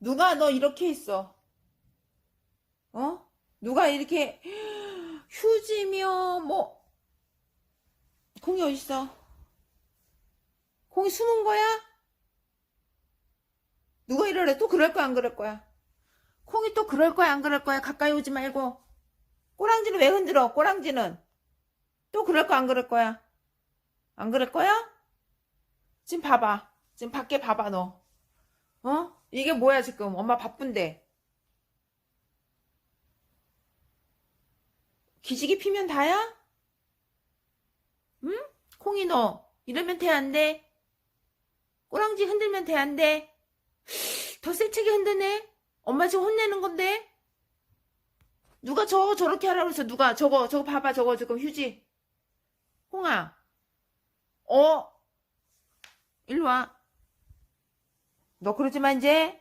누가 너 이렇게 했어? 어? 누가 이렇게 휴지며 뭐 콩이 어딨어? 콩이 숨은 거야? 누가 이러래? 또 그럴 거야 안 그럴 거야? 콩이 또 그럴 거야 안 그럴 거야? 가까이 오지 말고 꼬랑지는 왜 흔들어? 꼬랑지는 또 그럴 거야 안 그럴 거야? 안 그럴 거야? 지금 봐봐. 지금 밖에 봐봐 너. 어? 이게 뭐야 지금? 엄마 바쁜데. 기지개 피면 다야? 응? 콩이 너 이러면 돼 안 돼? 꼬랑지 흔들면 돼 안 돼? 더 세차게 흔드네? 엄마 지금 혼내는 건데? 누가 저거 저렇게 하라고 그랬어? 누가 저거 저거 봐봐 저거 지금 휴지. 콩아. 어? 일로 와. 너 그러지 마 이제.